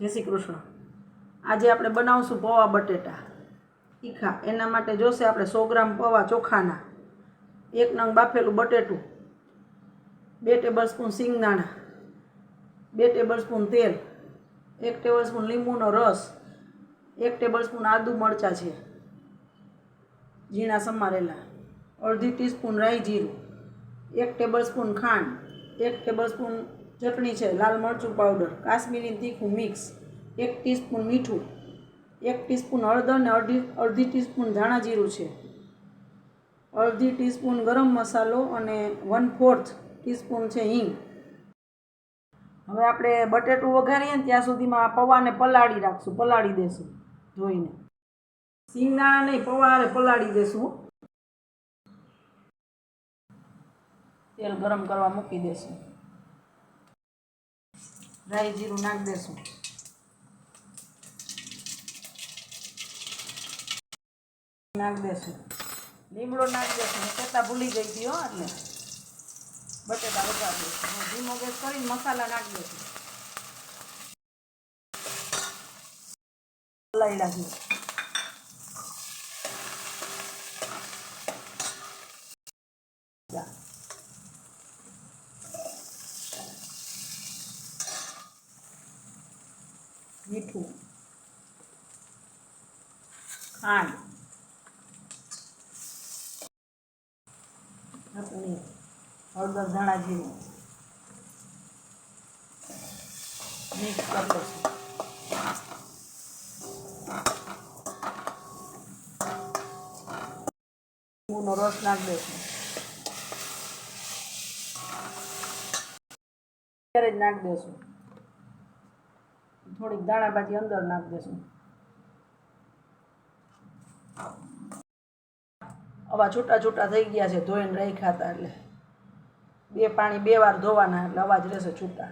જય શ્રી કૃષ્ણ. આજે આપણે બનાવશું પૌવા બટેટા. તીખા. એના માટે જોશે આપણે સો ગ્રામ પૌવા ચોખાના. એક નંગ બાફેલું બટેટું. બે ટેબલ સ્પૂન સિંગદાણા. બે ટેબલ સ્પૂન તેલ. એક ટેબલ સ્પૂન લીંબુનો રસ. એક ટેબલ સ્પૂન આદુ મરચાં છે. ઝીણા સમારેલા. અડધી ટીસ્પૂન રાઈ જીરું. એક ટેબલ સ્પૂન ખાંડ. એક ટેબલ સ્પૂન ચટણી છે, લાલ મરચું પાવડર કાશ્મીરી તીખું મિક્સ એક ટીસ્પૂન મીઠું, એક ટીસ્પૂન હળદર ને અડધી અડધી ટીસ્પૂન ધાણા જીરું છે. અડધી ટીસ્પૂન ગરમ મસાલો અને વન ફોર્થ ટીસ્પૂન છે હિંગ. હવે આપણે બટેટું વઘારીએ ને ત્યાં સુધીમાં પૌવાને પલાળી રાખશું, પલાળી દેશું ધોઈને. સિંગદાણા નહીં, પૌવા પલાળી દેશું. તેલ ગરમ કરવા મૂકી દેશું. રાઈ જીરું નાખી દેશું. નાખી દેશું. લીમડો નાખી દેશું. કહેતા ભૂલી ગઈ હતી હો, એટલે. બટેટા વઘાર દઈશું ધીમો ગેસ કરીને મસાલા નાખી દઈશું હલાવી નાખી મીઠું, ખાંડ આપણી હળદર, ધાણા જીરું, મિક્સ કરી લઈશું. લીંબુનો રસ નાખી દઈશું. અત્યારે જ નાખી દઈશું. થોડીક દાણા ભાજી અંદર નાખી દેશું. આવા છૂટા છૂટા થઈ ગયા છે, ધોઈને રાખ્યા હતા એટલે. બે પાણી બે વાર ધોવાના એટલે અવાજ રહેશે છૂટા.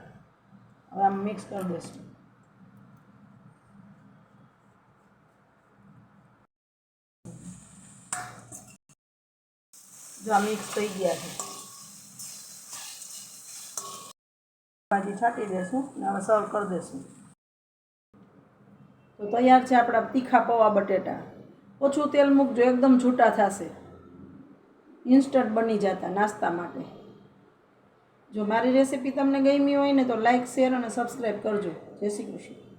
હવે આમ મિક્સ કરી દઈશું જો આ મિક્સ થઈ ગયા છે. ભાજી છાંટી દેશું ને હવે સર્વ કરી દેશું. તો તૈયાર છે આપણા તીખા પૌવા બટેટા. ઓછું તેલ મૂકજો, એકદમ છૂટા થશે. ઇન્સ્ટન્ટ બની જતા નાસ્તા માટે. જો મારી રેસીપી તમને ગમી હોય ને તો લાઇક શેર અને સબસ્ક્રાઈબ કરજો. જય શ્રી કૃષ્ણ.